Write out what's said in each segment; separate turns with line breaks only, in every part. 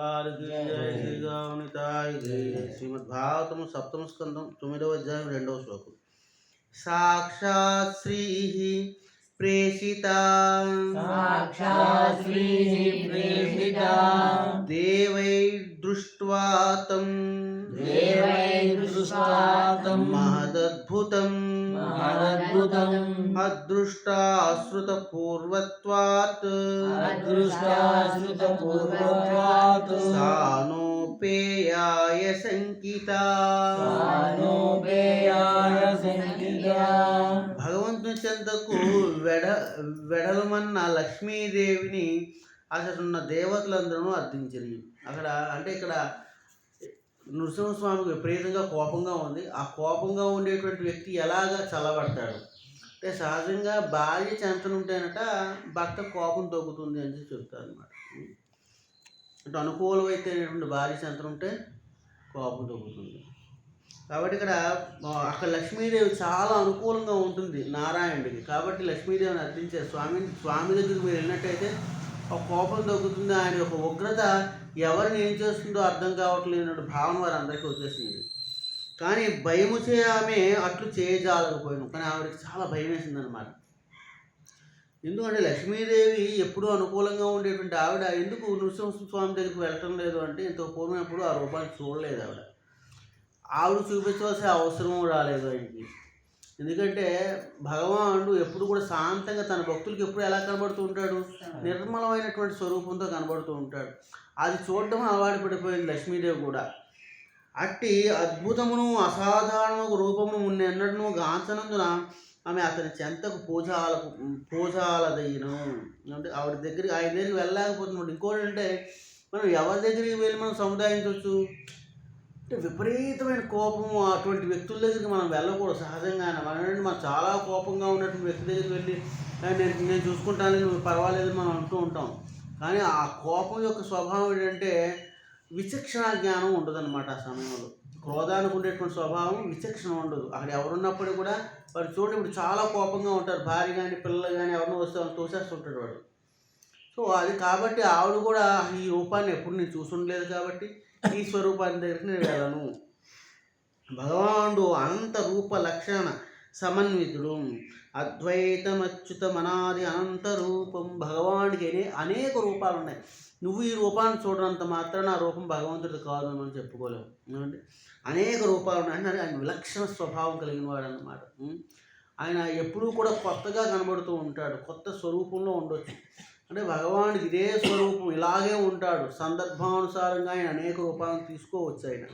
ఆరుకి జయ శ్రీరామునితాయ జయ శ్రీమద్ భాగవతము సప్తమ స్కందం తొమ్మిదవ అధ్యాయం రెండవ శ్లోకం. సాక్షాత్ శ్రీ ప్రేషిత. దేవై దృష్ట్వా తం మహదద్భుతం.
మహదద్భుతం
అదృష్టాశ్రుత పూర్వత్వాత్
అదృష్టాశ్రుతపూర్వత్వాత్
సానోపేయాయ శంకిత
సానోపేయాయ సంకితా
భగవంతుని చెంతకు వెడ వెడలమన్న లక్ష్మీదేవిని అసలున్న దేవతలందరూ అర్థించరు అక్కడ అంటే ఇక్కడ నృసింహస్వామికి విపరీతంగా కోపంగా ఉంది. ఆ కోపంగా ఉండేటువంటి వ్యక్తి ఎలాగా చల్లబడతాడు? అంటే సహజంగా భార్య చెంతనుంటేనట భర్త కోపం తగ్గుతుంది అని చెప్తారు అనమాట అంటే అనుకూలమైతేనేటువంటి భార్య చెంతనుంటే కోపం తగ్గుతుంది. కాబట్టి ఇక్కడ అక్కడ లక్ష్మీదేవి చాలా అనుకూలంగా ఉంటుంది నారాయణుడికి. కాబట్టి లక్ష్మీదేవిని అర్థించే స్వామి స్వామి దగ్గరికి మీరు వెళ్ళినట్టయితే ఒక కోపం తగ్గుతుంది ఆయన యొక్క ఉగ్రత ఎవరిని ఏం చేస్తుందో అర్థం కావట్లేనటువంటి భావన వారు అందరికీ వచ్చేసింది. కానీ భయము చే ఆమె అట్లు చేయజాలకపోయాను కానీ ఆవిడకి చాలా భయం వేసింది అనమాట ఎందుకంటే లక్ష్మీదేవి ఎప్పుడూ అనుకూలంగా ఉండేటువంటి ఆవిడ ఎందుకు నృసింహ స్వామి దగ్గరికి వెళ్ళటం లేదు అంటే ఇంత పూర్వం ఎప్పుడు ఆ రూపాన్ని చూడలేదు ఆవిడ. ఆవిడ చూపించవలసిన అవసరం రాలేదు ఆయనకి. ఎందుకంటే భగవానుడు ఎప్పుడు కూడా శాంతంగా తన భక్తులకు ఎప్పుడు ఎలా కనబడుతూ ఉంటాడు? నిర్మలమైనటువంటి స్వరూపంతో కనబడుతూ ఉంటాడు. అది చూడడం అలవాటు పడిపోయింది లక్ష్మీదేవి కూడా. అట్టి అద్భుతమును అసాధారణము రూపమును ఉన్నెన్నడను గాంచనందున ఆమె అతని చెంతకు పూజాల పూజాలదయ్యను అంటే ఆవిడ దగ్గరికి ఆయన దగ్గరికి వెళ్ళలేకపోతున్నాడు. ఇంకోటి అంటే మనం ఎవరి దగ్గరికి వెళ్ళి మనం సముదాయించవచ్చు? అంటే విపరీతమైన కోపము అటువంటి వ్యక్తుల దగ్గరికి మనం వెళ్ళకూడదు. సహజంగానే మనం ఏంటంటే మనం చాలా కోపంగా ఉన్నటువంటి వ్యక్తి దగ్గరికి వెళ్ళి నేను నేను చూసుకుంటాను నువ్వు పర్వాలేదు మనం అంటూ ఉంటాం. కానీ ఆ కోపం యొక్క స్వభావం ఏంటంటే విచక్షణ జ్ఞానం ఉండదన్నమాట ఆ సమయంలో. క్రోధానికి ఉండేటువంటి స్వభావం విచక్షణ ఉండదు. అక్కడ ఎవరున్నప్పుడు కూడా వాడు చూడండి ఇప్పుడు చాలా కోపంగా ఉంటారు. భార్య కానీ పిల్లలు కానీ ఎవరినో వస్తే వాళ్ళు తోసేస్తుంటాడు వాడు. సో అది కాబట్టి ఆవిడ కూడా ఈ రూపాన్ని ఎప్పుడు నేను చూసుండలేదు కాబట్టి ఈ స్వరూపాన్ని దగ్గరికి నేను వెళ్ళను. భగవానుడు అనంత రూప లక్షణ సమన్వితుడు. అద్వైతమచ్యుతమనాది అనంత రూపం భగవానుడికి అనే అనేక రూపాలు ఉన్నాయి నువ్వు ఈ రూపాన్ని చూడనంత మాత్రం ఆ రూపం భగవంతుడు కాదు అని చెప్పుకోలేవు. చెప్పుకోలేము ఏమంటే అనేక రూపాలు ఉన్నాయి అంటే ఆయన విలక్షణ స్వభావం కలిగిన వాడు అన్నమాట ఆయన ఎప్పుడూ కూడా కొత్తగా కనబడుతూ ఉంటాడు. కొత్త స్వరూపంలో ఉండొచ్చు. అంటే భగవానుడు ఇదే స్వరూపం ఇలాగే ఉంటాడు. సందర్భానుసారంగా ఆయన అనేక రూపాలను తీసుకోవచ్చు ఆయన.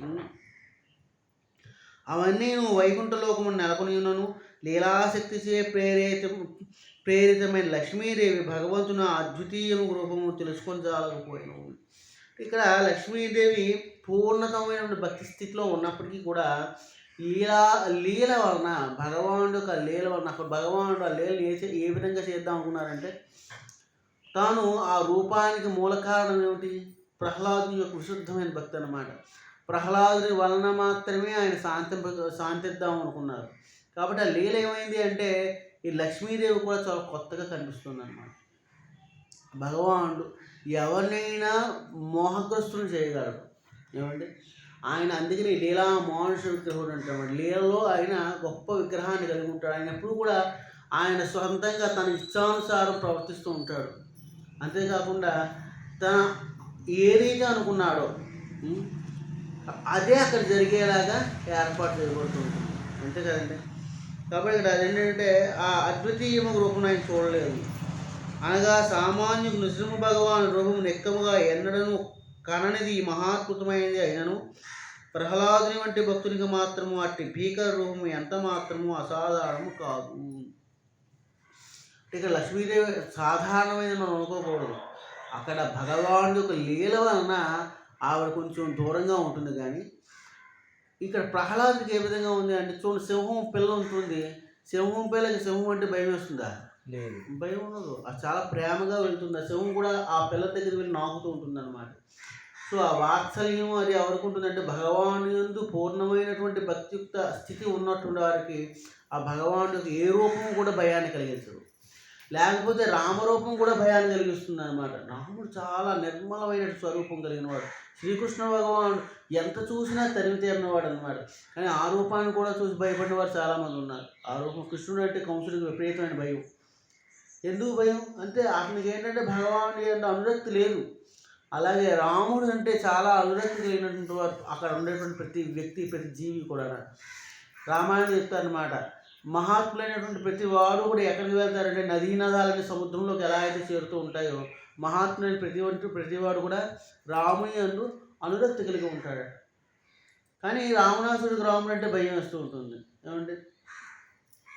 అవన్నీ నువ్వు వైకుంఠలోకము నెలకొని ఉన్నాను లీలాశక్తి చే ప్రేరేత ప్రేరితమైన లక్ష్మీదేవి భగవంతుని అద్వితీయము రూపము తెలుసుకొని చాలకపోయినావు. ఇక్కడ లక్ష్మీదేవి పూర్ణతమైన భక్తి స్థితిలో ఉన్నప్పటికీ కూడా లీలా లీల వలన భగవానుడు యొక్క లీల వలన అక్కడ భగవానుడు ఆ లీలను ఏ ఏ విధంగా చేద్దాం అనుకున్నారంటే తాను ఆ రూపానికి మూల కారణం ఏమిటి? ప్రహ్లాదుని యొక్క విశుద్ధమైన భక్తి అన్నమాట. ప్రహ్లాదుని వలన మాత్రమే ఆయన శాంతి శాంతిద్దాం అనుకున్నారు. కాబట్టి ఆ లీల ఏమైంది అంటే ఈ లక్ష్మీదేవి కూడా చాలా కొత్తగా కనిపిస్తుంది అనమాట భగవానుడు ఎవరినైనా మోహగ్రస్తులు చేయగలడు. ఏమండి? ఆయన అందుకని లీలా మోహన విగ్రహుడు అంటాడు లీలలో ఆయన గొప్ప విగ్రహాన్ని కలిగి ఉంటాడు. ఆయన ఎప్పుడు కూడా ఆయన సొంతంగా తన ఇష్టానుసారం ప్రవర్తిస్తూ ఉంటాడు. అంతేకాకుండా తన ఏదైతే అనుకున్నాడో అదే అక్కడ జరిగేలాగా ఏర్పాటు చేయబడుతుంది అంతే కదండి? కాబట్టి ఇక్కడ అదేంటంటే ఆ అద్వితీయము రూపం ఆయన చూడలేదు. అనగా సామాన్య నృసింహ భగవాన్ రూపము నెక్కముగా ఎన్నడను కననిది మహాత్కృతమైనది మహాద్భుతమైనది అయినను ప్రహ్లాదుని వంటి భక్తునికి మాత్రము అట్టి భీకర రూపము ఎంత మాత్రము అసాధారణము కాదు. ఇక లక్ష్మీదేవి సాధారణమైన మనం అనుకోకూడదు. అక్కడ భగవానుడి యొక్క లీల వలన ఆవిడ కొంచెం దూరంగా ఉంటుంది కానీ ఇక్కడ ప్రహ్లాదుడికి ఏ విధంగా ఉంది అంటే చూడండి సింహం పిల్ల ఉంటుంది. సింహం పిల్లకి సింహం అంటే భయం వేస్తుందా?
లేదు.
భయం ఉండదు. అది చాలా ప్రేమగా వెళ్తుంది. ఆ సింహం కూడా ఆ పిల్ల దగ్గరికి వెళ్ళి నాకుతూ ఉంటుంది అనమాట సో ఆ వాత్సల్యం అది ఎవరికి ఉంటుందంటే భగవాను యందు పూర్ణమైనటువంటి భక్తియుక్త స్థితి ఉన్నటువంటి వారికి ఆ భగవానుడికి ఏ రూపం కూడా భయాన్ని కలిగించదు. లేకపోతే రామరూపం కూడా భయాన్ని కలిగిస్తుంది అనమాట రాముడు చాలా నిర్మలమైన స్వరూపం కలిగిన వాడు శ్రీకృష్ణ భగవానుడు ఎంత చూసినా తరిమి తీరినవాడు అనమాట కానీ ఆ రూపాన్ని కూడా చూసి భయపడిన వారు చాలామంది ఉన్నారు. ఆ రూపం కృష్ణుడు అంటే కంసుడికి విపరీతమైన భయం. ఎందుకు భయం? అంటే అతనికి ఏంటంటే భగవానుడి అంటే అనురక్తి లేదు. అలాగే రాముడు అంటే చాలా అనురక్తి కలిగినటువంటి వారు. అక్కడ ఉండేటువంటి ప్రతి వ్యక్తి ప్రతి జీవి కూడా రామాయణం చెప్తారనమాట మహాత్ములైనటువంటి ప్రతి వారు కూడా ఎక్కడికి వెళ్తారంటే నదీ నదాలకి సముద్రంలోకి ఎలా అయితే చేరుతూ ఉంటాయో మహాత్ములైన ప్రతి వంటి ప్రతివాడు కూడా రాముని అందు అనురక్తి కలిగి ఉంటాడు కానీ రావణాసుడికి రాముడు అంటే భయం వేస్తూ ఉంటుంది. ఏమంటే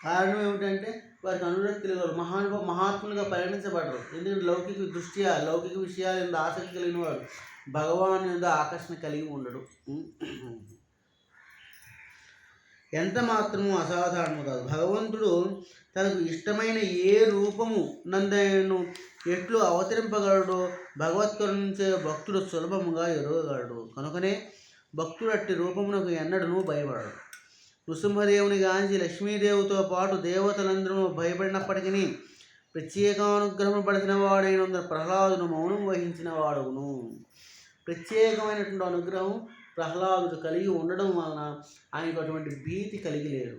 కారణం ఏమిటంటే వారికి అనురక్తి లేదు. మహానుభవ మహాత్ములుగా పరిగణించబడరు. ఎందుకంటే లౌకిక దృష్ట్యా లౌకిక విషయాలు ఆసక్తి కలిగిన వాడు భగవాన్ ఆకర్షణ కలిగి ఉండడు ఎంత మాత్రము అసాధారణము కాదు. భగవంతుడు తనకు ఇష్టమైన ఏ రూపము నందను ఎట్లు అవతరింపగలడో భగవత్కరుణించే భక్తుడు సులభముగా ఎరగగలడు. కనుకనే భక్తుడు అట్టి రూపమునకు ఎన్నడను భయపడడు. నృసింహదేవుని గాంచి లక్ష్మీదేవితో పాటు దేవతలందరూ భయపడినప్పటికీ ప్రత్యేకానుగ్రహం పడిన వాడైనందున ప్రహ్లాదును మౌనం వహించిన వాడును ప్రత్యేకమైనటువంటి అనుగ్రహం ప్రహ్లాదుడు కలిగి ఉండడం వలన ఆయనకు అటువంటి భీతి కలిగి లేదు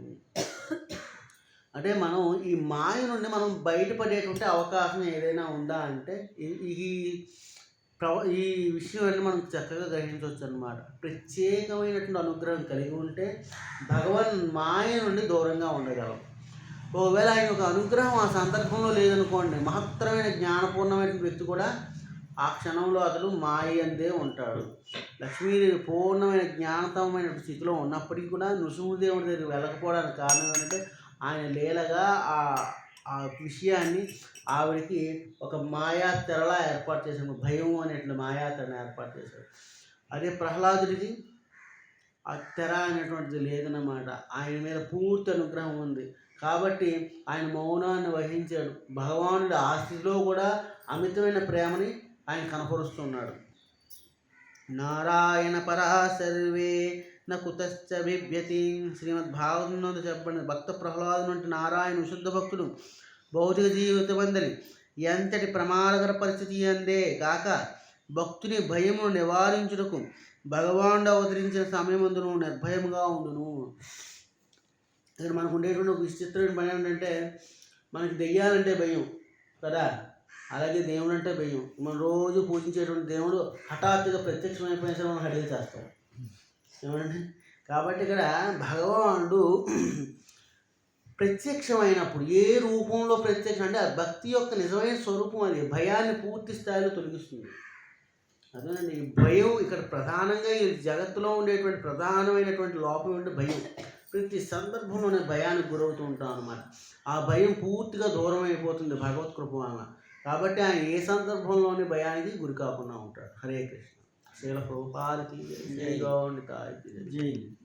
అంటే మనం ఈ మాయ నుండి మనం బయటపడేటువంటి అవకాశం ఏదైనా ఉందా అంటే ఈ- ప్రవ ఈ విషయం అన్ని మనం చక్కగా గ్రహించవచ్చు అనమాట ప్రత్యేకమైనటువంటి అనుగ్రహం కలిగి ఉంటే భగవాన్ మాయ నుండి దూరంగా ఉండగలం. ఒకవేళ ఆయన ఒక అనుగ్రహం ఆ సందర్భంలో లేదనుకోండి మహత్తరమైన జ్ఞానపూర్ణమైన వ్యక్తి కూడా ఆ క్షణంలో అతడు మాయ అందే ఉంటాడు. లక్ష్మీదేవి పూర్ణమైన జ్ఞానతమైన స్థితిలో ఉన్నప్పటికీ కూడా నృసింహదేవుడి దగ్గరికి వెళ్ళకపోవడానికి కారణం ఏంటంటే ఆయన లీలగా ఆ ఆ విషయాన్ని ఆవిడకి ఒక మాయా తెరలా ఏర్పాటు చేశాడు. భయం అనేటువంటి మాయా తెరను ఏర్పాటు చేశాడు. అదే ప్రహ్లాదుడికి ఆ తెర అనేటువంటిది లేదన్నమాట. ఆయన మీద పూర్తి అనుగ్రహం ఉంది. కాబట్టి ఆయన మౌనాన్ని వహించాడు. భగవానుడు ఆ స్థితిలో కూడా అమితమైన ప్రేమని ఆయన కనపరుస్తున్నాడు. నారాయణ పరా సర్వే న కుతశ్చ బిభ్యతి శ్రీమద్ చెప్పండి. భక్త ప్రహ్లాదు అంటే నారాయణ విశుద్ధ భక్తుడు. భౌతిక జీవితమందని ఎంతటి ప్రమాదకర పరిస్థితి అందే. కాక భక్తుని భయమును నివారించుటకు భగవానుడు అవతరించిన సమయమందును నిర్భయముగా ఉండును. ఇక్కడ మనకు ఉండేటువంటి ఒక విచిత్రమైన భయం ఏంటంటే మనకి దెయ్యాలంటే భయం కదా? అలాగే దేవుడు అంటే భయం. మనం రోజు పూజించేటువంటి దేవుడు హఠాత్తుగా ప్రత్యక్షమైపోయిన సరే మనం హడిల్ చేస్తాడు. ఏమండి కాబట్టి ఇక్కడ భగవానుడు ప్రత్యక్షమైనప్పుడు ఏ రూపంలో ప్రత్యక్షం అంటే ఆ భక్తి యొక్క నిజమైన స్వరూపం అది. భయాన్ని పూర్తి స్థాయిలో తొలగిస్తుంది. అదేనండి ఈ భయం ఇక్కడ ప్రధానంగా ఈ జగత్తులో ఉండేటువంటి ప్రధానమైనటువంటి లోపం అంటే భయం. ప్రతి సందర్భంలోనే భయానికి గురవుతూ ఉంటాం అన్నమాట. ఆ భయం పూర్తిగా దూరం అయిపోతుంది భగవత్ కృప వలన. కాబట్టి ఆయన ఏ సందర్భంలోని భయానికి గురి కాకుండా ఉంటాడు. హరే కృష్ణ. శీల ప్రభుపాదికి జై. గౌండి
జై.